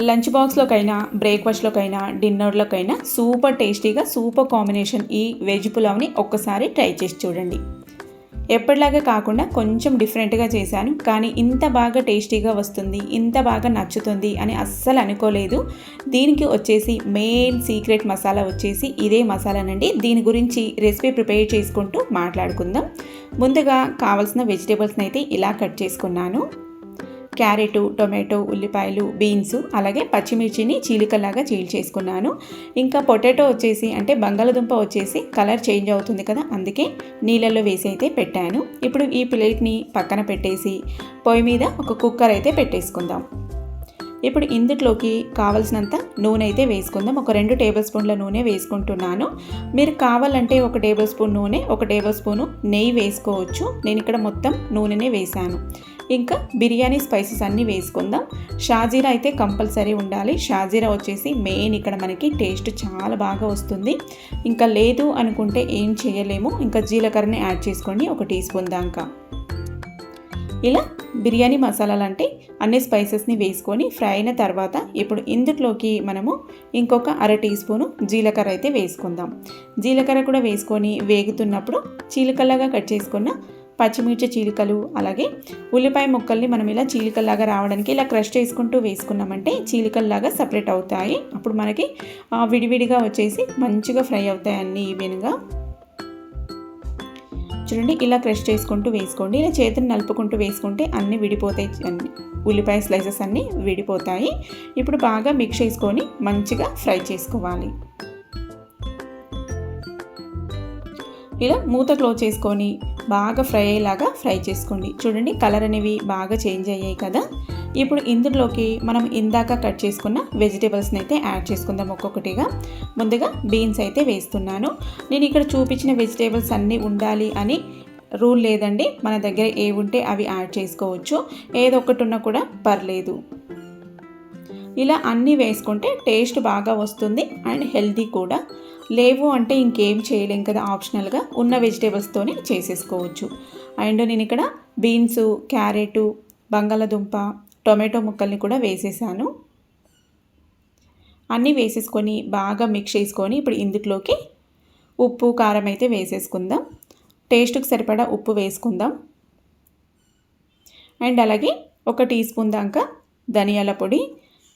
Lunch బాక్స్లోకైనా బ్రేక్ఫాస్ట్లోకైనా డిన్నర్లోకైనా సూపర్ టేస్టీగా సూపర్ కాంబినేషన్ ఈ వెజ్ పులావ్ని ఒక్కసారి ట్రై చేసి చూడండి. ఎప్పటిలాగా కాకుండా కొంచెం డిఫరెంట్గా చేశాను. కానీ ఇంత బాగా టేస్టీగా వస్తుంది ఇంత బాగా నచ్చుతుంది అని అస్సలు అనుకోలేదు. దీనికి వచ్చేసి మెయిన్ సీక్రెట్ మసాలా వచ్చేసి ఇదే మసాలానండి. దీని గురించి రెసిపీ ప్రిపేర్ చేసుకుంటూ మాట్లాడుకుందాం. ముందుగా కావాల్సిన వెజిటేబుల్స్ని అయితే ఇలా కట్ చేసుకున్నాను. క్యారెట్ టొమాటో ఉల్లిపాయలు బీన్స్ అలాగే పచ్చిమిర్చిని చీలికలాగా చీల్చేసుకున్నాను ఇంకా పొటాటో వచ్చేసి అంటే బంగాళదుంప వచ్చేసి కలర్ చేంజ్ అవుతుంది కదా అందుకే నీళ్ళల్లో వేసి అయితే పెట్టాను. ఇప్పుడు ఈ ప్లేట్ని పక్కన పెట్టేసి పొయ్యి మీద ఒక కుక్కర్ అయితే పెట్టేసుకుందాం. ఇప్పుడు ఇందులోకి కావలసినంత నూనె అయితే వేసుకుందాం. ఒక రెండు టేబుల్ స్పూన్ల నూనె వేసుకుంటున్నాను. మీరు కావాలంటే ఒక టేబుల్ స్పూన్ నూనె ఒక టేబుల్ స్పూను నెయ్యి వేసుకోవచ్చు. నేను ఇక్కడ మొత్తం నూనెనే వేశాను. ఇంకా బిర్యానీ స్పైసెస్ అన్నీ వేసుకుందాం. షాజీరా అయితే కంపల్సరీ ఉండాలి. షాజీరా వచ్చేసి మెయిన్ ఇక్కడ మనకి టేస్ట్ చాలా బాగా వస్తుంది. ఇంకా లేదు అనుకుంటే ఏం చేయలేము. ఇంకా జీలకర్రని యాడ్ చేసుకోండి. ఒక టీ స్పూన్ దాకా. ఇలా బిర్యానీ మసాలాలు అంటే అన్ని స్పైసెస్ని వేసుకొని ఫ్రై అయిన తర్వాత ఇప్పుడు ఇందులోకి మనము ఇంకొక అర టీ స్పూను జీలకర్ర అయితే వేసుకుందాం. జీలకర్ర కూడా వేసుకొని వేగుతున్నప్పుడు చీలకల్లాగా కట్ చేసుకున్న పచ్చిమిర్చి చీలికలు అలాగే ఉల్లిపాయ ముక్కల్ని మనం ఇలా చీలికల్లాగా రావడానికి ఇలా క్రష్ చేసుకుంటూ వేసుకున్నామంటే చీలికల్లాగా సపరేట్ అవుతాయి. అప్పుడు మనకి విడివిడిగా వచ్చేసి మంచిగా ఫ్రై అవుతాయి అన్నీ ఈవెన్గా. చూడండి ఇలా క్రష్ చేసుకుంటూ వేసుకోండి. ఇలా చేతిని నలుపుకుంటూ వేసుకుంటే అన్నీ విడిపోతాయి. అన్ని ఉల్లిపాయ స్లైసెస్ అన్నీ విడిపోతాయి. ఇప్పుడు బాగా మిక్స్ చేసుకొని మంచిగా ఫ్రై చేసుకోవాలి. ఇలా మూత క్లోజ్ చేసుకొని బాగా ఫ్రై అయ్యేలాగా ఫ్రై చేసుకోండి. చూడండి కలర్ అనేవి బాగా చేంజ్ అయ్యాయి కదా. ఇప్పుడు ఇందులోకి మనం ఇందాక కట్ చేసుకున్న వెజిటేబుల్స్ని అయితే యాడ్ చేసుకుందాం ఒక్కొక్కటిగా. ముందుగా బీన్స్ అయితే వేస్తున్నాను. నేను ఇక్కడ చూపించిన వెజిటేబుల్స్ అన్నీ ఉండాలి అని రూల్ లేదండి. మన దగ్గర ఏ ఉంటే అవి యాడ్ చేసుకోవచ్చు. ఏదో ఒకటి ఉన్నా కూడా పర్లేదు. ఇలా అన్నీ వేసుకుంటే టేస్ట్ బాగా వస్తుంది అండ్ హెల్దీ కూడా. లేవు అంటే ఇంకేం చేయలేం కదా ఆప్షనల్గా ఉన్న వెజిటేబుల్స్తోనే చేసేసుకోవచ్చు. అండ్ నేను ఇక్కడ బీన్స్ క్యారెటు బంగాళదుంప టొమాటో ముక్కల్ని కూడా వేసేసాను. అన్నీ వేసేసుకొని బాగా మిక్స్ చేసుకొని ఇప్పుడు ఇందులోకి ఉప్పు కారం అయితే వేసేసుకుందాం. టేస్ట్కి సరిపడా ఉప్పు వేసుకుందాం. అండ్ అలాగే ఒక టీ స్పూన్ దాకా ధనియాల పొడి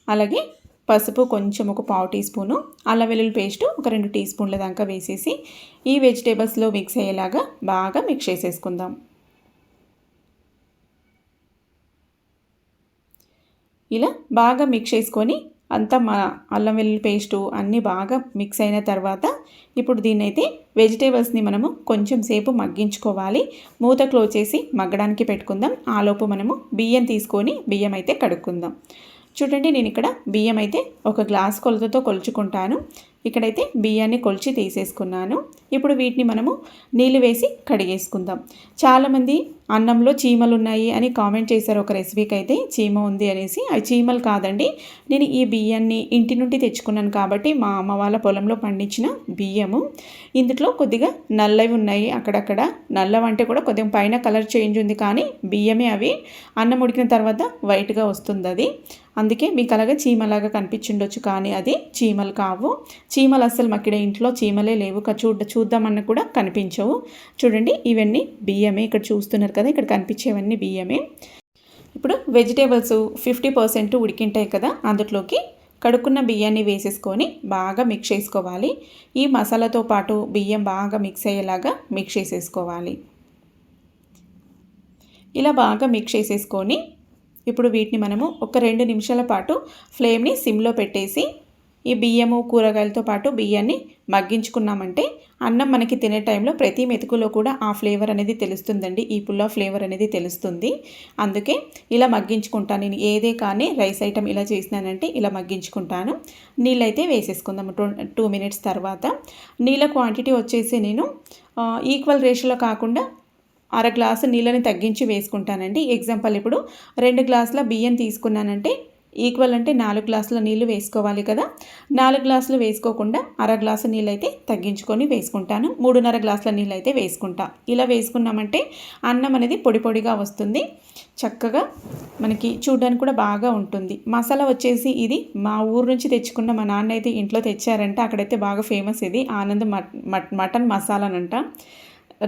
అలాగే పసుపు కొంచెం ఒక పావు టీ స్పూను అల్లం వెల్లుల్లి పేస్ట్ ఒక రెండు టీ స్పూన్ల దాకా వేసేసి ఈ వెజిటేబుల్స్లో మిక్స్ అయ్యేలాగా బాగా మిక్స్ చేసేసుకుందాం. ఇలా బాగా మిక్స్ చేసుకొని అంతా మా అల్లం వెల్లుల్లి పేస్టు అన్నీ బాగా మిక్స్ అయిన తర్వాత ఇప్పుడు దీన్ని అయితే వెజిటేబుల్స్ని మనము కొంచెం సేపు మగ్గించుకోవాలి. మూత క్లోజ్ చేసి మగ్గడానికి పెట్టుకుందాం. ఆలోపు మనము బియ్యం తీసుకొని బియ్యం అయితే కడుక్కుందాం. చూడండి నేను ఇక్కడ బియ్యం అయితే ఒక గ్లాస్ కొలతతో కొలుచుకుంటాను. ఇక్కడైతే బియ్యాన్ని కొలిచి తీసేసుకున్నాను. ఇప్పుడు వీటిని మనము నీళ్ళు వేసి కడిగేసుకుందాం. చాలామంది అన్నంలో చీమలు ఉన్నాయి అని కామెంట్ చేశారు ఒక రెసిపీకి అయితే చీమ ఉంది అనేసి. అవి చీమలు కాదండి. నేను ఈ బియ్యాన్ని ఇంటి నుండి తెచ్చుకున్నాను కాబట్టి మా అమ్మ వాళ్ళ పొలంలో పండించిన బియ్యము. ఇందులో కొద్దిగా నల్లవి ఉన్నాయి అక్కడక్కడ. నల్లవంటే కూడా కొద్దిగా పైన కలర్ చేంజ్ ఉంది కానీ బియ్యమే అవి. అన్నం ఉడికిన తర్వాత వైట్గా వస్తుంది అది. అందుకే మీకు అలాగే చీమలాగా కనిపించిండొచ్చు కానీ అది చీమలు కావు. చీమలు అస్సలు మక్కిడే ఇంట్లో చీమలే లేవు. చూడ చూద్దామన్న కూడా కనిపించవు. చూడండి ఇవన్నీ బియ్యమే. ఇక్కడ చూస్తున్నారు కదా ఇక్కడ కనిపించేవన్నీ బియ్యమే. ఇప్పుడు వెజిటేబుల్స్ ఫిఫ్టీ పర్సెంట్ ఉడికింటాయి కదా అందులోకి కడుక్కున్న బియ్యాన్ని వేసేసుకొని బాగా మిక్స్ చేసుకోవాలి. ఈ మసాలాతో పాటు బియ్యం బాగా మిక్స్ అయ్యేలాగా మిక్స్ చేసేసుకోవాలి. ఇలా బాగా మిక్స్ చేసేసుకొని ఇప్పుడు వీటిని మనము ఒక రెండు నిమిషాల పాటు ఫ్లేమ్ని సిమ్లో పెట్టేసి ఈ బియ్యము కూరగాయలతో పాటు బియ్యాన్ని మగ్గించుకున్నామంటే అన్నం మనకి తినే టైంలో ప్రతి మెతుకులో కూడా ఆ ఫ్లేవర్ అనేది తెలుస్తుందండి. ఈ పుల్ల ఫ్లేవర్ అనేది తెలుస్తుంది. అందుకే ఇలా మగ్గించుకుంటాను నేను ఏదే కానీ రైస్ ఐటమ్ ఇలా చేసినానంటే ఇలా మగ్గించుకుంటాను. నీళ్ళైతే వేసేసుకుందాం టూ టూ మినిట్స్ తర్వాత. నీళ్ళ క్వాంటిటీ వచ్చేసి నేను ఈక్వల్ రేషియోలో కాకుండా అర గ్లాసు నీళ్ళని తగ్గించి వేసుకుంటానండి. ఎగ్జాంపుల్ ఇప్పుడు రెండు గ్లాసుల బియ్యం తీసుకున్నానంటే ఈక్వల్ అంటే నాలుగు గ్లాసుల నీళ్ళు వేసుకోవాలి కదా. నాలుగు గ్లాసులు వేసుకోకుండా అర గ్లాసు నీళ్ళు అయితే తగ్గించుకొని వేసుకుంటాను. మూడున్నర గ్లాసుల నీళ్ళు అయితే వేసుకుంటా. ఇలా వేసుకున్నామంటే అన్నం అనేది పొడి పొడిగా వస్తుంది. చక్కగా మనకి చూడడానికి కూడా బాగా ఉంటుంది. మసాలా వచ్చేసి ఇది మా ఊరు నుంచి తెచ్చుకున్న మా నాన్న అయితే ఇంట్లో తెచ్చారంట. అక్కడైతే బాగా ఫేమస్ ఇది. ఆనంద్ మటన్ మసాలానంట.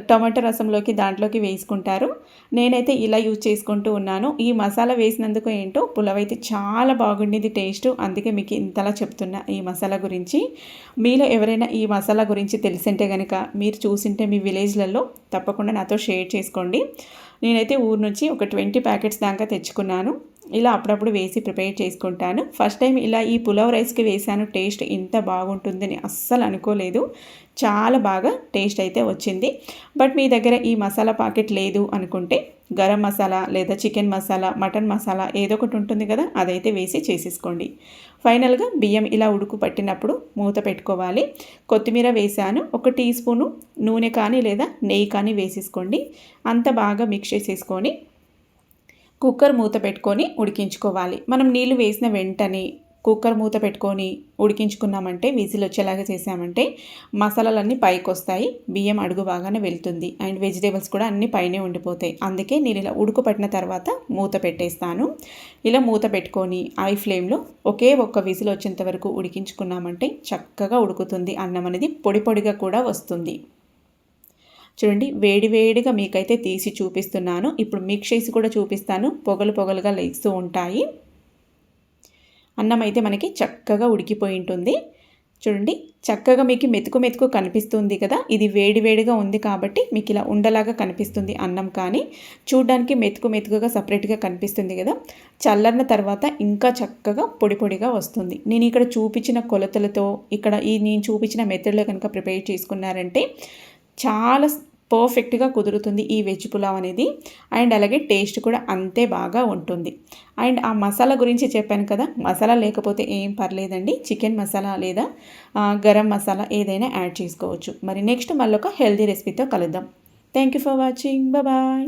టమాటో రసంలోకి దాంట్లోకి వేసుకుంటారు. నేనైతే ఇలా యూజ్ చేసుకుంటూ ఉన్నాను. ఈ మసాలా వేసినందుకు ఏంటో పులవైతే అయితే చాలా బాగుండేది టేస్ట్. అందుకే మీకు ఇంతలా చెప్తున్నా ఈ మసాలా గురించి. మీలో ఎవరైనా ఈ మసాలా గురించి తెలిసింటే కనుక మీరు చూసింటే మీ విలేజ్లలో తప్పకుండా నాతో షేర్ చేసుకోండి. నేనైతే ఊరు నుంచి ఒక ట్వంటీ ప్యాకెట్స్ దాకా తెచ్చుకున్నాను. ఇలా అప్పుడప్పుడు వేసి ప్రిపేర్ చేసుకుంటాను. ఫస్ట్ టైం ఇలా ఈ పులావ్ రైస్కి వేసాను టేస్ట్ ఇంత బాగుంటుందని అస్సలు అనుకోలేదు. చాలా బాగా టేస్ట్ అయితే వచ్చింది. బట్ మీ దగ్గర ఈ మసాలా పాకెట్ లేదు అనుకుంటే గరం మసాలా లేదా చికెన్ మసాలా మటన్ మసాలా ఏదో ఒకటి ఉంటుంది కదా అదైతే వేసి చేసేసుకోండి. ఫైనల్గా బియ్యం ఇలా ఉడుకు పట్టినప్పుడు మూత పెట్టుకోవాలి. కొత్తిమీర వేసాను ఒక టీ స్పూను నూనె కానీ లేదా నెయ్యి కానీ వేసేసుకోండి. అంత బాగా మిక్స్ చేసేసుకొని కుక్కర్ మూత పెట్టుకొని ఉడికించుకోవాలి. మనం నీళ్ళు వేసిన వెంటనే కుక్కర్ మూత పెట్టుకొని ఉడికించుకున్నామంటే విజిల్ వచ్చేలాగా చేసామంటే మసాలాలన్నీ పైకి వస్తాయి బియ్యం అడుగు బాగానే వెళ్తుంది. అండ్ వెజిటేబుల్స్ కూడా అన్నీ పైనే ఉండిపోతాయి. అందుకే నేను ఇలా ఉడుకుపట్టిన తర్వాత మూత పెట్టేస్తాను. ఇలా మూత పెట్టుకొని ఐ ఫ్లేమ్లో ఒకే ఒక్క విజిల్ వచ్చేంత వరకు ఉడికించుకున్నామంటే చక్కగా ఉడుకుతుంది. అన్నం అనేది పొడి పొడిగా కూడా వస్తుంది. చూడండి వేడి వేడిగా మీకైతే తీసి చూపిస్తున్నాను. ఇప్పుడు మిక్స్ చేసి కూడా చూపిస్తాను. పొగలు పొగలుగా లేస్తూ ఉంటాయి. అన్నం అయితే మనకి చక్కగా ఉడికిపోయి ఉంటుంది. చూడండి చక్కగా మీకు మెతుకు మెతుకు కనిపిస్తుంది కదా? ఇది వేడి వేడిగా ఉంది కాబట్టి మీకు ఇలా ఉండలాగా కనిపిస్తుంది అన్నం కానీ. చూడడానికి మెతుకు మెతుకుగా సపరేట్గా కనిపిస్తుంది కదా? చల్లరిన తర్వాత ఇంకా చక్కగా పొడి పొడిగా వస్తుంది. నేను ఇక్కడ చూపించిన కొలతలతో ఇక్కడ ఈ నేను చూపించిన మెథడ్లో కనుక ప్రిపేర్ చేసుకున్నారంటే చాలా పర్ఫెక్ట్గా కుదురుతుంది ఈ వెజ్ పులావ్ అనేది. అండ్ అలాగే టేస్ట్ కూడా అంతే బాగా ఉంటుంది. అండ్ ఆ మసాలా గురించి చెప్పాను కదా మసాలా లేకపోతే ఏం పర్లేదండి. చికెన్ మసాలా లేదా గరం మసాలా ఏదైనా యాడ్ చేసుకోవచ్చు. మరి నెక్స్ట్ మళ్ళీ ఒక హెల్దీ రెసిపీతో కలుద్దాం. Thank you for watching bye